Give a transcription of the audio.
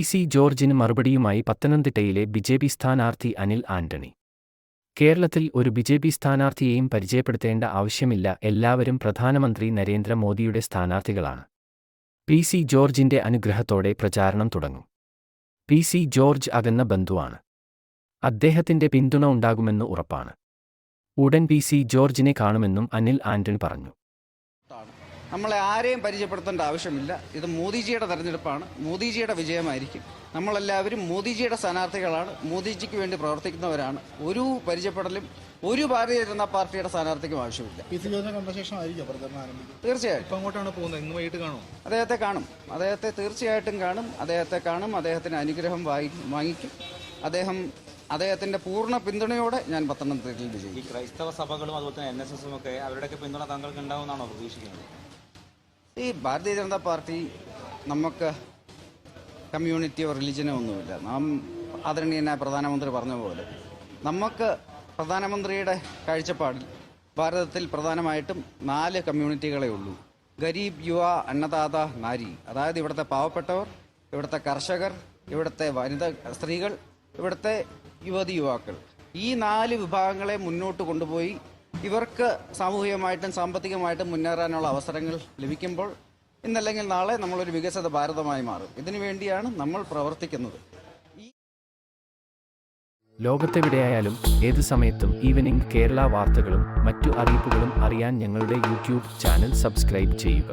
C ജോർജിന് മറുപടിയുമായി പത്തനംതിട്ടയിലെ ബി ജെ പി സ്ഥാനാർത്ഥി അനിൽ ആന്റണി. കേരളത്തിൽ ഒരു ബി ജെ പി സ്ഥാനാർത്ഥിയെയും പരിചയപ്പെടുത്തേണ്ട ആവശ്യമില്ല എല്ലാവരും പ്രധാനമന്ത്രി നരേന്ദ്രമോദിയുടെ സ്ഥാനാർത്ഥികളാണ്. പി സി ജോർജിന്റെ അനുഗ്രഹത്തോടെ പ്രചാരണം തുടങ്ങും. പി സി ജോർജ് അകന്ന ബന്ധുവാണ്. അദ്ദേഹത്തിന്റെ പിന്തുണ ഉണ്ടാകുമെന്ന് ഉറപ്പാണ്. ഉടൻ പി സി ജോർജിനെ കാണുമെന്നും അനിൽ ആന്റണി പറഞ്ഞു. നമ്മളെ ആരെയും പരിചയപ്പെടുത്തേണ്ട ആവശ്യമില്ല. ഇത് മോദിജിയുടെ തെരഞ്ഞെടുപ്പാണ്. മോദിജിയുടെ വിജയമായിരിക്കും. നമ്മളെല്ലാവരും മോദിജിയുടെ സ്ഥാനാർത്ഥികളാണ്. മോദിജിക്ക് വേണ്ടി പ്രവർത്തിക്കുന്നവരാണ്. ഒരു പരിചയപ്പെടലും ഒരു ഭാരതീയ ജനതാ പാർട്ടിയുടെ സ്ഥാനാർത്ഥിക്കും ആവശ്യമില്ല. തീർച്ചയായിട്ടും അദ്ദേഹത്തെ കാണും. അദ്ദേഹത്തെ തീർച്ചയായിട്ടും കാണും. അദ്ദേഹത്തെ കാണും. അദ്ദേഹത്തിന് അനുഗ്രഹം വാങ്ങി വാങ്ങിക്കും. അദ്ദേഹം അദ്ദേഹത്തിന്റെ പൂർണ പിന്തുണയോടെ ഞാൻ പത്തനംതിട്ടയിൽ ഈ വിജയിക്കും ക്രൈസ്തവ സഭകളും അതുപോലെ തന്നെ എൻ എസ് എസും ഒക്കെ അവരുടെയൊക്കെ പിന്തുണ താങ്കൾക്ക് ഉണ്ടാവുമെന്നാണോ പ്രതീക്ഷിക്കുന്നത്? ഈ ഭാരതീയ ജനതാ പാർട്ടി നമുക്ക് കമ്മ്യൂണിറ്റിയോ റിലിജനോ ഒന്നുമില്ല. നാം ആദരണീയനായ പ്രധാനമന്ത്രി പറഞ്ഞ പോലെ നമുക്ക് പ്രധാനമന്ത്രിയുടെ കാഴ്ചപ്പാടിൽ ഭാരതത്തിൽ പ്രധാനമായിട്ടും നാല് കമ്മ്യൂണിറ്റികളെ ഉള്ളൂ. ഗരീബ് യുവ അന്നദാത നാരി. അതായത് ഇവിടുത്തെ പാവപ്പെട്ടവർ ഇവിടുത്തെ കർഷകർ ഇവിടുത്തെ വനിത സ്ത്രീകൾ ഇവിടുത്തെ യുവതി യുവാക്കൾ. ഈ നാല് വിഭാഗങ്ങളെ മുന്നോട്ട് കൊണ്ടുപോയി ഇവർക്ക് സാമൂഹികമായിട്ടും സാമ്പത്തികമായിട്ടും മുന്നേറാനുള്ള അവസരങ്ങൾ ലഭിക്കുമ്പോൾ ഇന്നല്ലെങ്കിൽ നാളെ നമ്മളൊരു വികസിത ഭാരതമായി മാറും. ഇതിനു വേണ്ടിയാണ് നമ്മൾ പ്രവർത്തിക്കുന്നത്. ലോകത്തെവിടെയായാലും ഏത് സമയത്തും ഈവനിംഗ് കേരള വാർത്തകളും മറ്റു അറിയിപ്പുകളും അറിയാൻ ഞങ്ങളുടെ യൂട്യൂബ് ചാനൽ സബ്സ്ക്രൈബ് ചെയ്യുക.